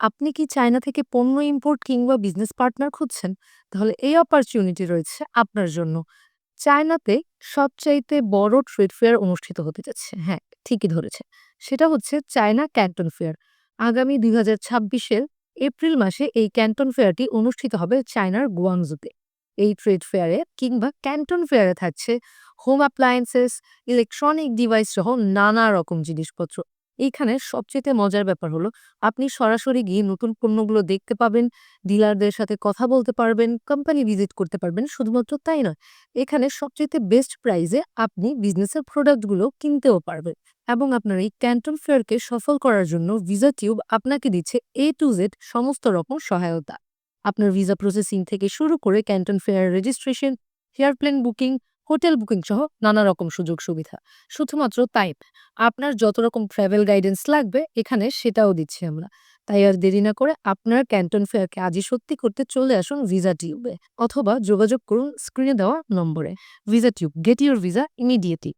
আপনি কি চায়না থেকে পণ্য ইম্পোর্ট কিংবা বিজনেস পার্টনার খুঁজছেন? তাহলে এই অপরচুনিটি রয়েছে আপনার জন্য। চায়নাতে সবচাইতে বড় ট্রেড ফেয়ার অনুষ্ঠিত হতে যাচ্ছে। হ্যাঁ, ঠিকই ধরেছেন। সেটা হচ্ছে চায়না ক্যান্টন ফেয়ার। আগামী ২০২৬ এর এপ্রিল মাসে এই ক্যান্টন ফেয়ারটি অনুষ্ঠিত হবে চায়নার গুয়াংজুতে। এই ট্রেড ফেয়ারে কিংবা ক্যান্টন ফেয়ারে থাকছে হোম অ্যাপ্লায়েন্সেস, ইলেকট্রনিক ডিভাইস সহ নানা রকম জিনিসপত্র। এইখানে সবচাইতে মজার ব্যাপার হলো আপনি সরাসরি গিয়ে নতুন পণ্যগুলো দেখতে পাবেন, ডিলারদের সাথে কথা বলতে পারবেন, কোম্পানি ভিজিট করতে পারবেন। শুধুমাত্র তাই নয়, এখানে সবচাইতে বেস্ট প্রাইসে আপনি বিজনেসের প্রোডাক্টগুলো কিনতেও পারবেন এবং আপনার এই ক্যান্টন ফেয়ারকে সফল করার জন্য ভিসা টিউব আপনাকে দিচ্ছে এ টু জেড সমস্ত রকম সহায়তা। আপনার ভিসা প্রসেসিং থেকে শুরু করে Canton fair registration, airplane booking, hotel booking সহ নানা রকম সুযোগ সুবিধা। শুধুমাত্র তাই আপনার যত রকম ট্রাভেল গাইডেন্স লাগবে, এখানে সেটাও দিচ্ছি আমরা। তাই আর দেরি না করে আপনার ক্যান্টন ফেয়ারকে আজই সত্যি করতে চলে আসুন ভিসা টিউবে অথবা যোগাযোগ করুন স্ক্রিনে দেওয়া নম্বরে। Visa Tube get your visa immediately.